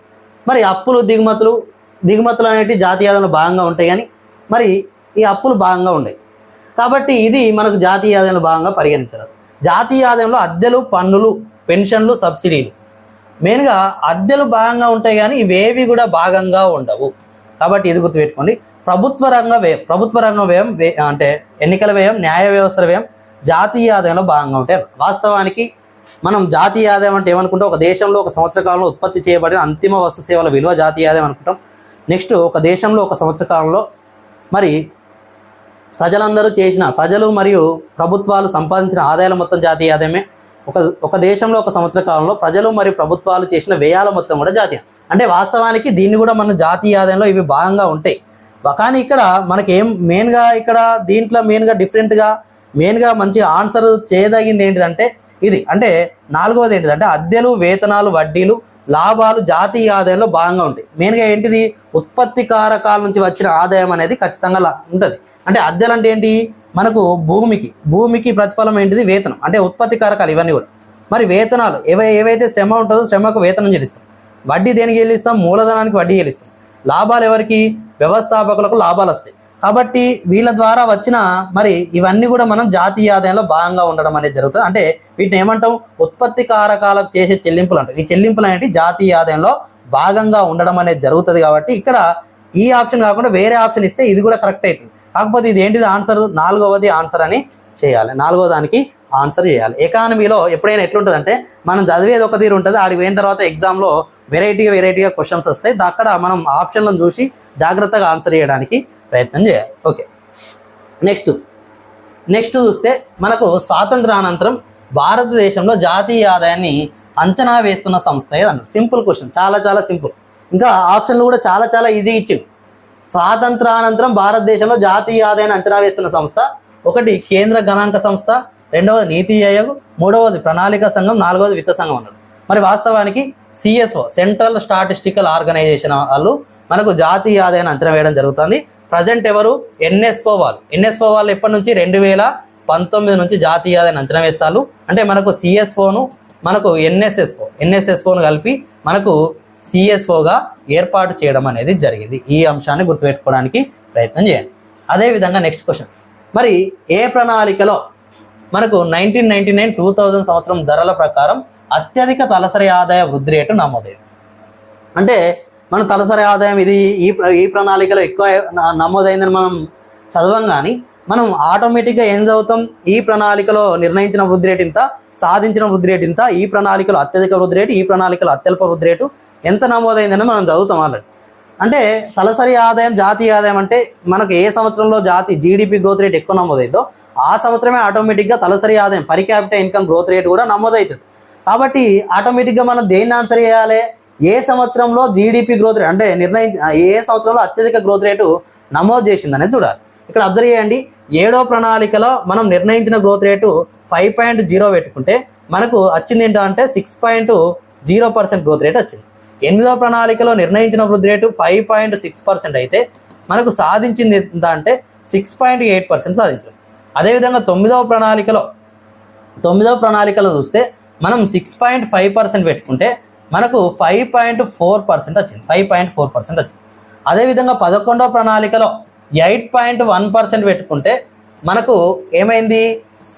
మరి అప్పులు దిగుమతులు దిగుమతులు అనేవి జాతీయ ఆదాయంలో భాగంగా ఉంటాయి కానీ మరి ఈ అప్పులు భాగంగా ఉండవు కాబట్టి ఇది మనకు జాతీయ ఆదాయంలో భాగంగా పరిగణించరాదు. జాతీయ ఆదాయంలో అద్దెలు పన్నులు పెన్షన్లు సబ్సిడీలు. మెయిన్గా అద్దెలు భాగంగా ఉంటాయి కానీ ఇవేవి కూడా భాగంగా ఉండవు. కాబట్టి ఇది గుర్తుపెట్టుకోండి. ప్రభుత్వ రంగ వ్యయం ప్రభుత్వ రంగ వ్యయం వే- అంటే ఎన్నికల వ్యయం న్యాయ వ్యవస్థల వ్యయం జాతీయ ఆదాయంలో భాగంగా ఉంటాయి వాస్తవానికి మనం జాతీయ ఆదాయం అంటే ఏమనుకుంటాం? ఒక దేశంలో ఒక సంవత్సర కాలంలో ఉత్పత్తి చేయబడిన అంతిమ వస్తు సేవల విలువ జాతీయ ఆదాయం అనుకుంటాం. నెక్స్ట్ ఒక దేశంలో ఒక సంవత్సర కాలంలో మరి ప్రజలందరూ చేసిన ప్రజలు మరియు ప్రభుత్వాలు సంపాదించిన ఆదాయాల మొత్తం జాతీయ ఆదాయమే. ఒక ఒక దేశంలో ఒక సంవత్సర కాలంలో ప్రజలు మరియు ప్రభుత్వాలు చేసిన వ్యయాల మొత్తం కూడా జాతీయ. అంటే వాస్తవానికి దీన్ని కూడా మన జాతీయ ఆదాయంలో ఇవి భాగంగా ఉంటాయి. కానీ ఇక్కడ మనకి ఏం మెయిన్గా ఇక్కడ దీంట్లో మెయిన్గా డిఫరెంట్గా మెయిన్గా మంచి ఆన్సర్ చేయదగింది ఏంటిదంటే ఇది. అంటే నాలుగవది ఏంటిదంటే అద్దెలు వేతనాలు వడ్డీలు లాభాలు జాతీయ ఆదాయంలో భాగంగా ఉంటాయి. మెయిన్గా ఏంటిది? ఉత్పత్తి కారకాల నుంచి వచ్చిన ఆదాయం అనేది ఖచ్చితంగా ఉంటుంది. అంటే అద్దెలు అంటే ఏంటి? మనకు భూమికి భూమికి ప్రతిఫలం ఏంటిది? వేతనం. అంటే ఉత్పత్తి కారకాలు ఇవన్నీ కూడా. మరి వేతనాలు ఏవై ఏవైతే శ్రమ ఉంటుందో శ్రమకు వేతనం చెల్లిస్తాం. వడ్డీ దేనికి చెల్లిస్తాం? మూలధనానికి వడ్డీ చెల్లిస్తాం. లాభాలు ఎవరికి? వ్యవస్థాపకులకు లాభాలు వస్తాయి. కాబట్టి వీళ్ళ ద్వారా వచ్చిన మరి ఇవన్నీ కూడా మనం జాతీయ ఆదాయంలో భాగంగా ఉండడం అనేది జరుగుతుంది. అంటే వీటిని ఏమంటాం? ఉత్పత్తి కారకాలకు చేసే చెల్లింపులు అంటాం. ఈ చెల్లింపులు అనేవి జాతీయ ఆదాయంలో భాగంగా ఉండడం అనేది జరుగుతుంది కాబట్టి ఇక్కడ ఈ ఆప్షన్ కాకుండా వేరే ఆప్షన్ ఇస్తే ఇది కూడా కరెక్ట్ అవుతుంది కాకపోతే ఇది ఏంటిది ఆన్సర్? నాలుగవది ఆన్సర్ అని చేయాలి. నాలుగో దానికి ఆన్సర్ చేయాలి. ఎకానమీలో ఎప్పుడైనా ఎట్లుంటుందంటే మనం చదివేది ఒక తీరు ఉంటుంది ఆడికి పోయిన తర్వాత ఎగ్జామ్లో వెరైటీగా వెరైటీగా క్వశ్చన్స్ వస్తాయి. అక్కడ మనం ఆప్షన్లను చూసి జాగ్రత్తగా ఆన్సర్ చేయడానికి ప్రయత్నం చేయాలి. ఓకే. నెక్స్ట్. నెక్స్ట్ చూస్తే మనకు స్వాతంత్రానంతరం భారతదేశంలో జాతీయ ఆదాయాన్ని అంచనా వేస్తున్న సంస్థ ఏదన్నా? Simple question. చాలా చాలా సింపుల్. ఇంకా ఆప్షన్లు కూడా చాలా చాలా ఈజీ ఇచ్చింది స్వాతంత్రానంతరం భారతదేశంలో జాతీయ ఆదాయాన్ని అంచనా వేస్తున్న సంస్థ ఒకటి కేంద్ర గణాంక సంస్థ రెండవది నీతి ఆయోగ్ మూడవది ప్రణాళిక సంఘం నాలుగవది విత్త సంఘం అన్నాడు. మరి వాస్తవానికి సిఎస్ఓ సెంట్రల్ స్టాటిస్టికల్ ఆర్గనైజేషన్ వాళ్ళు మనకు జాతీయ ఆదాయాన్ని అంచనా వేయడం జరుగుతుంది. ప్రజెంట్ ఎవరు? ఎన్ఎస్ఓ వాళ్ళు. ఎన్ఎస్ఓ వాళ్ళు ఎప్పటి నుంచి? రెండు వేల పంతొమ్మిది నుంచి జాతీయ ఆదాయాన్ని అంచనా వేస్తారు. అంటే మనకు సిఎస్ఓను మనకు ఎన్ఎస్ఎస్ఓ ఎన్ఎస్ఎస్ఓను కలిపి మనకు సిఎస్ఓగా ఏర్పాటు చేయడం అనేది జరిగింది. ఈ అంశాన్ని గుర్తుపెట్టుకోవడానికి ప్రయత్నం చేయండి. అదేవిధంగా నెక్స్ట్ క్వశ్చన్ మరి ఏ ప్రణాళికలో మనకు nineteen ninety nine two thousand సంవత్సరం ధరల ప్రకారం అత్యధిక తలసరి ఆదాయ వృద్ధి రేటు నమోదైంది. అంటే మన తలసరి ఆదాయం ఇది ఈ ఈ ప్రణాళికలో ఎక్కువ నమోదైందని మనం చదవం కానీ మనం ఆటోమేటిక్గా ఏం చదువుతాం? ఈ ప్రణాళికలో నిర్ణయించిన వృద్ధి రేటు ఇంత సాధించిన వృద్ధి రేటు ఇంత ఈ ప్రణాళికలో అత్యధిక వృద్ధి రేటు ఈ ప్రణాళికలో అత్యల్ప వృద్ధి రేటు ఎంత నమోదైందని మనం చదువుతాం ఆల్రెడీ. అంటే తలసరి ఆదాయం జాతీయ ఆదాయం అంటే మనకు ఏ సంవత్సరంలో జాతి జీడిపి గ్రోత్ రేట్ ఎక్కువ నమోదైందో ఆ సంవత్సరమే ఆటోమేటిక్గా తలసరి ఆదాయం per capital income growth rate కూడా నమోదవుతుంది కాబట్టి ఆటోమేటిక్గా మనం దేన్ని ఆన్సర్ చేయాలి? ఏ సంవత్సరంలో జీడిపి గ్రోత్ రేట్ అంటే నిర్ణయి ఏ సంవత్సరంలో అత్యధిక గ్రోత్ రేటు నమోదు చేసిందనేది చూడాలి. ఇక్కడ అబ్జర్వ్ చేయండి. ఏడో ప్రణాళికలో మనం నిర్ణయించిన growth rate five point zero పెట్టుకుంటే మనకు వచ్చింది ఏంటంటే six point zero percent growth rate వచ్చింది. ఎనిమిదో ప్రణాళికలో నిర్ణయించిన వృద్ధి rate five point six percent అయితే మనకు సాధించింది ఎంత అంటే సిక్స్ పాయింట్ ఎయిట్ పర్సెంట్ సాధించాం అదేవిధంగా తొమ్మిదవ ప్రణాళికలో తొమ్మిదవ ప్రణాళికలో చూస్తే మనం సిక్స్ పాయింట్ ఫైవ్ పర్సెంట్ పెట్టుకుంటే మనకు ఫైవ్ పాయింట్ ఫోర్ పర్సెంట్ వచ్చింది. ఫైవ్ పాయింట్ ఫోర్ పర్సెంట్ వచ్చింది. అదేవిధంగా పదకొండవ ప్రణాళికలో ఎయిట్ పాయింట్ వన్ పర్సెంట్ పెట్టుకుంటే మనకు ఏమైంది?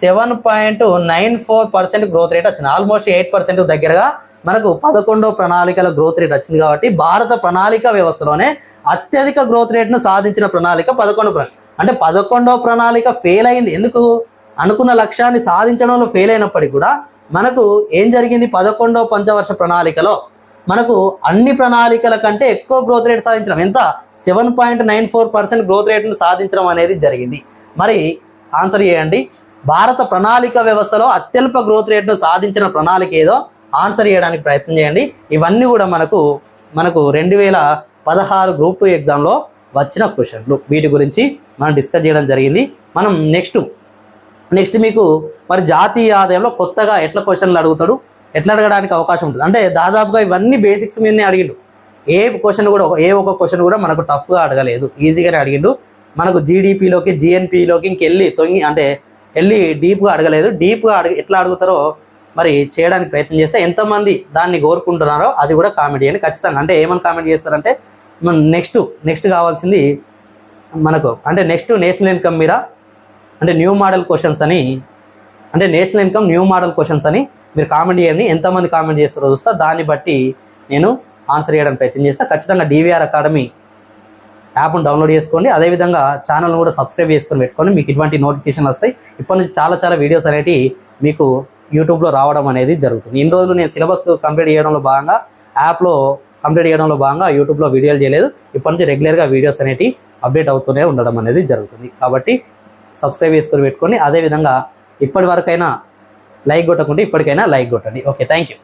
Seven point nine four percent growth rate వచ్చింది. ఆల్మోస్ట్ ఎయిట్ పర్సెంట్ దగ్గరగా మనకు పదకొండో ప్రణాళికల గ్రోత్ రేట్ వచ్చింది కాబట్టి భారత ప్రణాళిక వ్యవస్థలోనే అత్యధిక గ్రోత్ రేట్ను సాధించిన ప్రణాళిక పదకొండు ప్రణాళిక అంటే పదకొండో ప్రణాళిక ఫెయిల్ అయింది. ఎందుకు? అనుకున్న లక్ష్యాన్ని సాధించడంలో ఫెయిల్ అయినప్పటికీ కూడా మనకు ఏం జరిగింది? పదకొండో పంచవర్ష ప్రణాళికలో మనకు అన్ని ప్రణాళికల కంటే ఎక్కువ గ్రోత్ రేట్ సాధించడం ఎంత? Seven point nine four percent growth రేట్ను సాధించడం అనేది జరిగింది. మరి ఆన్సర్ చేయండి. భారత ప్రణాళిక వ్యవస్థలో అత్యల్ప గ్రోత్ రేట్ను సాధించిన ప్రణాళిక ఏదో? ఆన్సర్ చేయడానికి ప్రయత్నం చేయండి. ఇవన్నీ కూడా మనకు మనకు రెండు వేల పదహారు గ్రూప్ టూ ఎగ్జామ్లో వచ్చిన క్వశ్చన్లు. వీటి గురించి మనం డిస్కస్ చేయడం జరిగింది. మనం నెక్స్ట్ నెక్స్ట్ మీకు మరి జాతీయ ఆదాయంలో కొత్తగా ఎట్లా క్వశ్చన్లు అడుగుతాడు ఎట్లా అడగడానికి అవకాశం ఉంటుంది? అంటే దాదాపుగా ఇవన్నీ బేసిక్స్ మీదనే అడిగిండు. ఏ క్వశ్చన్ కూడా ఏ ఒక్క క్వశ్చన్ కూడా మనకు టఫ్గా అడగలేదు. ఈజీగానే అడిగిండు. మనకు జీడిపిలోకి జిఎన్పిలోకి ఇంకెళ్ళి తొంగి అంటే వెళ్ళి డీప్గా అడగలేదు. డీప్గా అడిగి ఎట్లా అడుగుతారో మరి చేయడానికి ప్రయత్నం చేస్తే ఎంతమంది దాన్ని కోరుకుంటున్నారో అది కూడా కామెంట్ చేయండి ఖచ్చితంగా. అంటే ఏమని కామెంట్ చేస్తారంటే నెక్స్ట్ నెక్స్ట్ కావాల్సింది మనకు అంటే నెక్స్ట్ నేషనల్ ఇన్కమ్ మీద అంటే న్యూ మోడల్ క్వశ్చన్స్ అని అంటే national income new model questions అని మీరు కామెంట్ చేయండి ఎంతమంది కామెంట్ చేస్తారో చూస్తా. దాన్ని బట్టి నేను ఆన్సర్ చేయడానికి ప్రయత్నం చేస్తా. ఖచ్చితంగా డివిఆర్ అకాడమీ యాప్ను డౌన్లోడ్ చేసుకోండి. అదేవిధంగా ఛానల్ను కూడా సబ్స్క్రైబ్ చేసుకొని పెట్టుకోండి మీకు ఇటువంటి నోటిఫికేషన్లు వస్తాయి. ఇప్పటి నుంచి చాలా చాలా వీడియోస్ అనేవి మీకు యూట్యూబ్లో రావడం అనేది జరుగుతుంది. ఇన్ని రోజులు నేను సిలబస్ కంప్లీట్ చేయడంలో భాగంగా యాప్లో కంప్లీట్ చేయడంలో భాగంగా యూట్యూబ్లో వీడియోలు చేయలేదు. ఇప్పటి నుంచి రెగ్యులర్గా వీడియోస్ అనేవి అప్డేట్ అవుతూనే ఉండడం అనేది జరుగుతుంది. కాబట్టి సబ్స్క్రైబ్ చేసుకొని పెట్టుకొని అదేవిధంగా ఇప్పటి వరకైనా లైక్ కొట్టకుండా ఇప్పటికైనా లైక్ కొట్టండి. Okay thank you